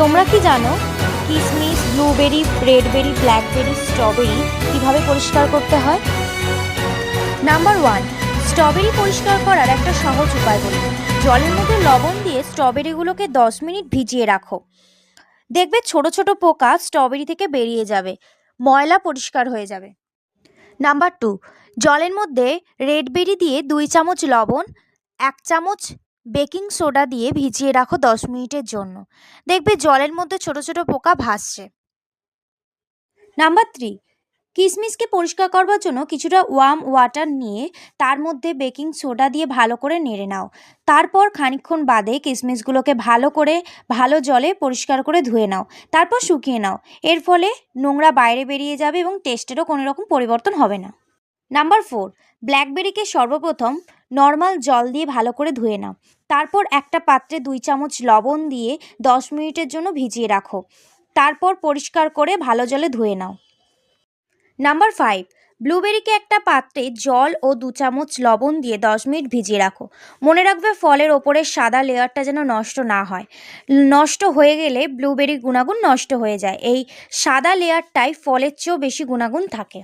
তোমরা কি জানো? কিশমিশ ব্লুবেরি, রেডবেরি, ব্ল্যাকবেরি, স্ট্রবেরি কীভাবে পরিষ্কার করতে হয়? নাম্বার ওয়ান, স্ট্রবেরি পরিষ্কার করার একটা সহজ উপায় বলি জলের মধ্যে লবণ দিয়ে স্ট্রবেরিগুলোকে দশ মিনিট ভিজিয়ে রাখো। দেখবে ছোট ছোট পোকা স্ট্রবেরি থেকে বেরিয়ে যাবে। ময়লা পরিষ্কার হয়ে যাবে। নাম্বার টু, জলের মধ্যে রেড বেরি দিয়ে দুই চামচ লবণ, এক চামচ বেকিং সোডা দিয়ে ভিজিয়ে রাখো দশ মিনিটের জন্য। দেখবে জলের মধ্যে ছোট ছোট পোকা ভাসছে। নাম্বার থ্রি কিশমিশকে পরিষ্কার করবার জন্য কিছুটা ওয়ার্ম ওয়াটার নিয়ে তার মধ্যে বেকিং সোডা দিয়ে ভালো করে নেড়ে নাও। তারপর খানিকক্ষণ বাদে কিশমিশগুলোকে ভালো করে, ভালো জলে পরিষ্কার করে ধুয়ে নাও। তারপর শুকিয়ে নাও। এর ফলে নোংরা বাইরে বেরিয়ে যাবে এবং টেস্টেরও কোনো রকম পরিবর্তন হবে না। নাম্বার ফোর ব্ল্যাকবেরিকে সর্বপ্রথম নর্মাল জল দিয়ে ভালো করে ধুয়ে নাও। তারপর একটা পাত্রে দুই চামচ লবণ দিয়ে দশ মিনিটের জন্য ভিজিয়ে রাখো। তারপর পরিষ্কার করে ভালো জলে ধুয়ে নাও। নাম্বার ফাইভ, ব্লুবেরিকে একটা পাত্রে জল ও দু চামচ লবণ দিয়ে দশ মিনিট ভিজিয়ে রাখো। মনে রাখবে ফলের ওপরের সাদা লেয়ারটা যেন নষ্ট না হয়। নষ্ট হয়ে গেলে ব্লুবেরির গুণাগুণ নষ্ট হয়ে যায়। এই সাদা লেয়ারটাই ফলের চেয়েও বেশি গুণাগুণ থাকে।